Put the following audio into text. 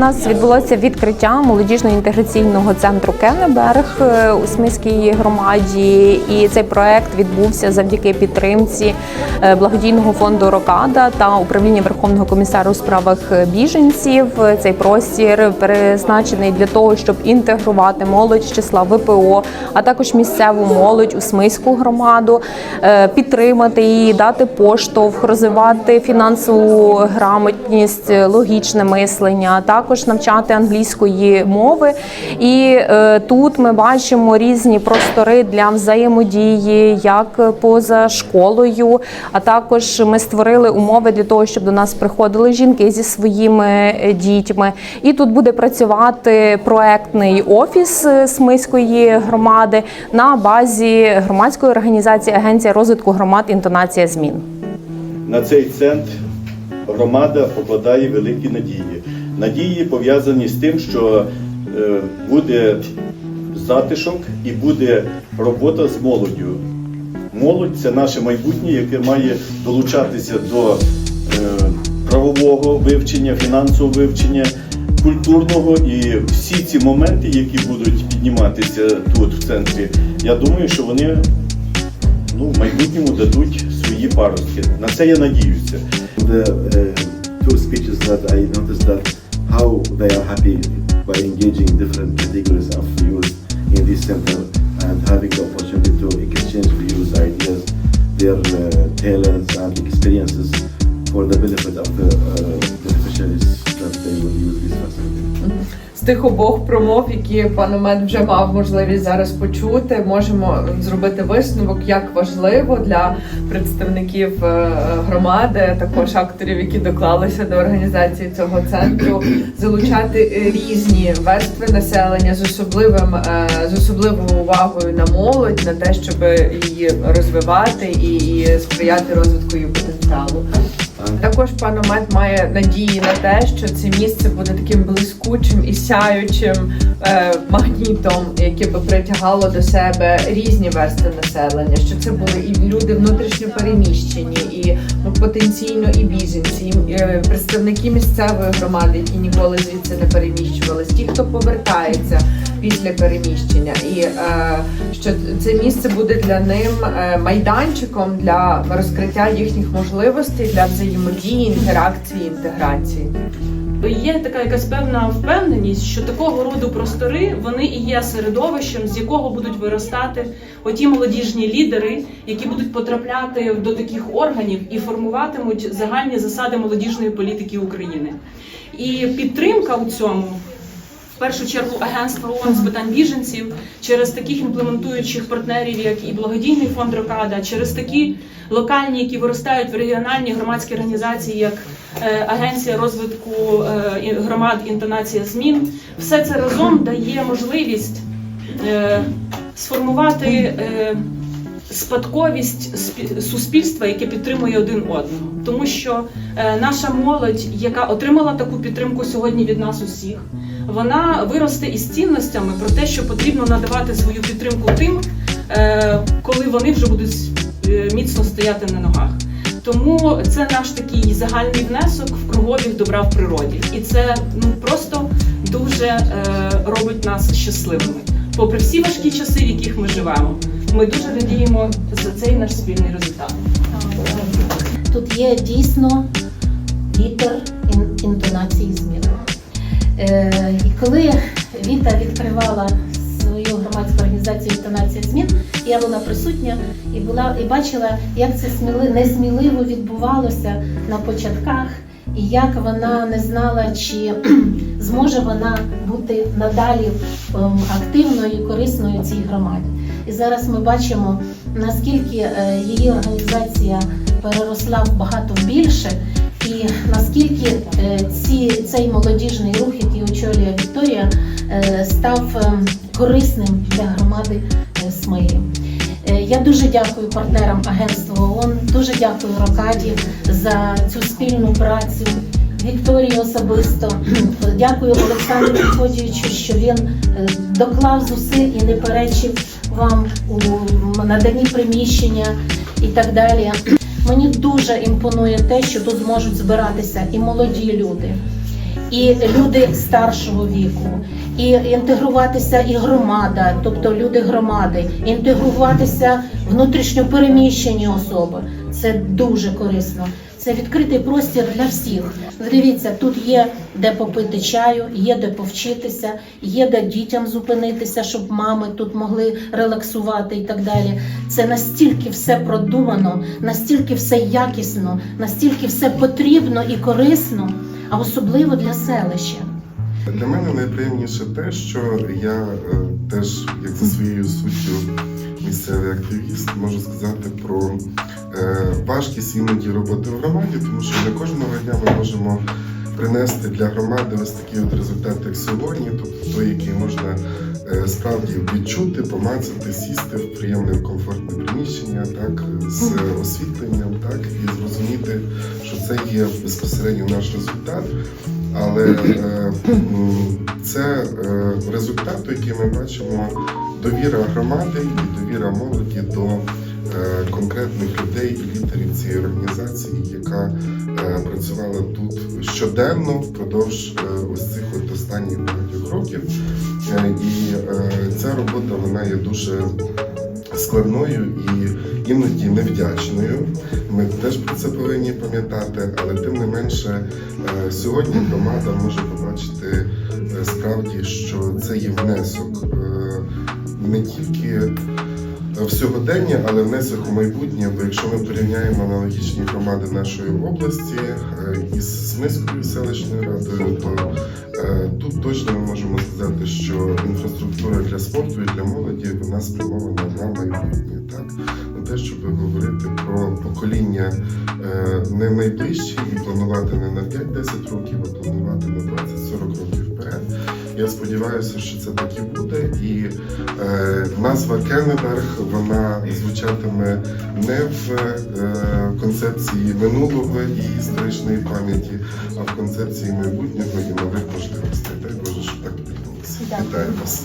нас відбулося відкриття молодіжно інтеграційного центру Кеннеберг е, у Сміській громаді, і цей проект відбувся завдяки підтримці е, благодійного фонду Рокада та управління Верховного комісару у справах біженців. Цей простір призначений для того, щоб інтегрувати молодь з числа ВПО, а також місцеву молодь у Смиську громаду, е, підтримати її, дати поштовх, розвивати фінансову грамотність, логічне мислення, а також навчати англійської мови. І е, тут ми бачимо різні простори для взаємодії, як поза школою. А також ми створили умови для того, щоб до нас приходили жінки зі своїми е, дітьми. І тут буде працювати проектний офіс е, Смиської громади на базі громадської організації Агенція розвитку громад інтонація змін. На цей центр громада покладає великі надії. Надії пов'язані з тим, що е, буде затишок і буде робота з молоддю. Молодь це наше майбутнє, яке має долучатися до е, правового вивчення, фінансового вивчення, культурного і всі ці моменти, які будуть підніматися тут, в центрі, я думаю, що вони ну, в майбутньому дадуть свої паростки. На це я надіюся. the uh, two speeches that I noticed that how they are happy by engaging different categories of youth in this center and having the opportunity to exchange views, ideas, their uh, talents and experiences for the benefit of the З тих обох промов, які пан Омет вже мав можливість зараз почути, можемо зробити висновок, як важливо для представників е, громади, також акторів, які доклалися до організації цього центру, залучати різні верстви населення з особливим е, з особливою увагою на молодь, на те, щоб її розвивати і сприяти розвитку її потенціалу. Також пан Омет має надії на те, що це місце буде таким блискучим і сяючим е, магнітом, яке би притягало до себе різні верстви населення. Що це були і люди внутрішньо переміщені, і ну, потенційно і біженці, і е, представники місцевої громади, які ніколи звідси не переміщувались, ті, хто повертається після переміщення, і е, що це місце буде для ним е, майданчиком для розкриття їхніх можливостей для взаємодії, інтеракції, інтеграції. Є така якась певна впевненість, що такого роду простори вони і є середовищем, з якого будуть виростати оті молодіжні лідери, які будуть потрапляти до таких органів і формуватимуть загальні засади молодіжної політики України. І підтримка у цьому. Першу чергу агентство ООН з питань біженців через таких імплементуючих партнерів, як і благодійний фонд Рокада, через такі локальні, які виростають в регіональні громадські організації, як е, Агенція розвитку е, громад інтонація змін, все це разом дає можливість е, сформувати спадковість спі- суспільства, яке підтримує один одного, тому що наша молодь, яка отримала таку підтримку сьогодні від нас усіх, вона виросте із цінностями про те, що потрібно надавати свою підтримку тим, е, коли вони вже будуть е, міцно стояти на ногах. Тому це наш такий загальний внесок в кругобіг добра в природі, і це ну просто дуже е, робить нас щасливими. Попри всі важкі часи, в яких ми живемо, ми дуже радіємо за цей наш спільний результат. Тут є дійсно вітер ін- інтонації змін. Е, і коли Віта відкривала свою громадську організацію інтонація змін, я була присутня і була і бачила, як це сміли, несміливо відбувалося на початках, і як вона не знала, чи зможе вона бути надалі ем, активною і корисною цій громаді. І зараз ми бачимо, наскільки е, її організація переросла в багато більше, і наскільки е, ці, цей молодіжний рух, який очолює Вікторія, е, став ем, корисним для громади е, Е, Я дуже дякую партнерам агентства ООН, дуже дякую Рокаді за цю спільну працю. Вікторії особисто дякую Олександру Мефодійовичу, що він е, доклав зусиль і не перечив вам у наданні приміщення і так далі. Мені дуже імпонує те, що тут зможуть збиратися і молоді люди, і люди старшого віку, і інтегруватися і громада, тобто люди громади, інтегруватися внутрішньо переміщені особи. Це дуже корисно. Це відкритий простір для всіх. Дивіться, тут є де попити чаю, є де повчитися, є де дітям зупинитися, щоб мами тут могли релаксувати і так далі. Це настільки все продумано, настільки все якісно, настільки все потрібно і корисно, а особливо для селища. Для мене найприємніше те, що я е, теж, як за своєю суттю, місцевий активіст, можу сказати про важкість іноді роботи в громаді, тому що не кожного дня ми можемо принести для громади ось такий от результат, як сьогодні, тобто той, який можна е, справді відчути, помацати, сісти в приємне комфортне приміщення, так з освітленням, так і зрозуміти, що це є безпосередньо наш результат. Але е, це е, результат, який ми бачимо, довіра громади і довіра молоді до е, конкретних людей і лідерів цієї організації, яка е, працювала тут щоденно впродовж е, ось цих от останніх багатьох років. Е, І е, ця робота вона є дуже складною і іноді невдячною. Ми теж про це повинні пам'ятати, але тим не менше, е, сьогодні громада може побачити е, справді, що це є внесок е, не тільки в сьогодення, але внесок у майбутнє. Бо якщо ми порівняємо аналогічні громади нашої області е, із Смиською селищною радою, то е, тут точно ми можемо сказати, що інфраструктура для спорту і для молоді вона спрямована на майбутнє, так на те, щоб говорити про покоління е, не найближчі і планувати не на 5-10 років, а планувати на 20-40 років вперед. Я сподіваюся, що це так і буде. І е, назва Кеннеберг вона звучатиме не в е, концепції минулого і історичної пам'яті, а в концепції майбутнього і нових можливостей. Дай Боже, щоб так відбулося. Вітаю вас.